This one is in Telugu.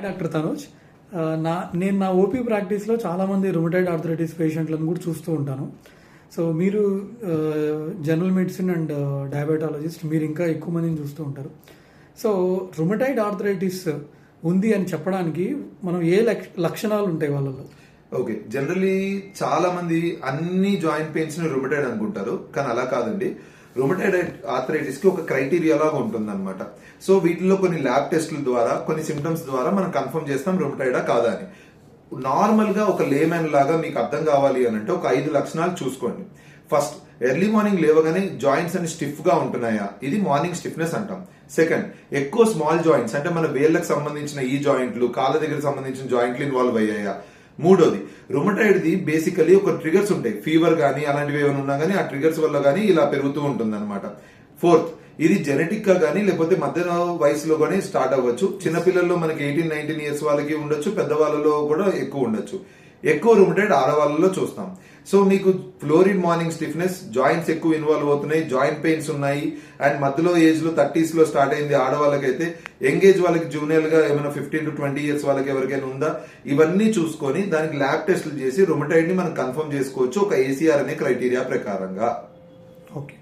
డాక్టర్ తనోజ్. నా నేను నా ఓపీ ప్రాక్టీస్లో చాలామంది రుమటైడ్ ఆర్థరైటిస్ పేషెంట్లను కూడా చూస్తూ ఉంటాను. సో మీరు జనరల్ మెడిసిన్ అండ్ డయాబెటాలజిస్ట్ మీరు ఇంకా ఎక్కువ మందిని చూస్తూ ఉంటారు. సో రుమటైడ్ ఆర్థరైటిస్ ఉంది అని చెప్పడానికి మనం ఏ లక్ష- లక్షణాలు ఉంటాయి వాళ్ళలో? ఓకే జనరలీ చాలా మంది అన్ని జాయింట్ పెయిన్స్ని రుమటైడ్ అనుకుంటారు. కానీ అలా కాదండి. రుమటైడ్ ఆర్థరైటిస్కి ఒక క్రైటీరియా లాగా ఉంటుంది అనమాట సో వీటిలో కొన్ని ల్యాబ్ టెస్ట్ల ద్వారా కొన్ని సిమ్టమ్స్ ద్వారా మనం కన్ఫర్మ్ చేస్తాం రుమటైడా కాదా అని. నార్మల్గా ఒక లేమెన్ లాగా మీకు అర్థం కావాలి అని అంటే ఒక ఐదు లక్షణాలు చూసుకోండి. ఫస్ట్ ఎర్లీ మార్నింగ్ లేవగానే జాయింట్స్ అని స్టిఫ్గా ఉంటున్నాయా? ఇది మార్నింగ్ స్టిఫ్నెస్ అంటాం. సెకండ్ ఎక్కువ స్మాల్ జాయింట్స్ అంటే మన వేళ్ళకి సంబంధించిన ఈ జాయింట్లు కాళ్ళ దగ్గర సంబంధించిన జాయింట్లు ఇన్వాల్వ్ అయ్యాయా? మూడోది రుమటైడ్ ది బేసికలీ ఒక ట్రిగర్స్ ఉంటాయి. ఫీవర్ కానీ అలాంటివి ఏమైనా ఉన్నా కానీ ఆ ట్రిగర్స్ వల్ల కానీ ఇలా పెరుగుతూ ఉంటుంది అనమాట ఫోర్త్ ఇది జెనెటిక్గా కానీ లేకపోతే మధ్య వయసులో కానీ స్టార్ట్ అవ్వచ్చు. చిన్నపిల్లల్లో మనకి ఎయిటీన్ నైన్టీన్ ఇయర్స్ వాళ్ళకి ఉండొచ్చు పెద్దవాళ్ళలో కూడా ఎక్కువ ఉండొచ్చు. ఎక్కువ రుమటైడ్ ఆడవాళ్ళలో చూస్తాం. సో మీకు ఫ్లోరిడ్ మార్నింగ్ స్టిఫ్నెస్ జాయింట్స్ ఎక్కువ ఇన్వాల్వ్ అవుతున్నాయి జాయింట్ పెయిన్స్ ఉన్నాయి అండ్ మధ్యలో ఏజ్లో థర్టీస్లో స్టార్ట్ అయింది ఆడవాళ్ళకైతే యంగ్ ఏజ్ వాళ్ళకి జూనియర్గా ఏమైనా ఫిఫ్టీన్ టు ట్వంటీ ఇయర్స్ వాళ్ళకి ఎవరికైనా ఉందా? ఇవన్నీ చూసుకొని దానికి ల్యాబ్ టెస్టులు చేసి రొమటైడ్ని మనం కన్ఫర్మ్ చేసుకోవచ్చు ఒక ఏసీఆర్ అనే క్రైటీరియా ప్రకారంగా. ఓకే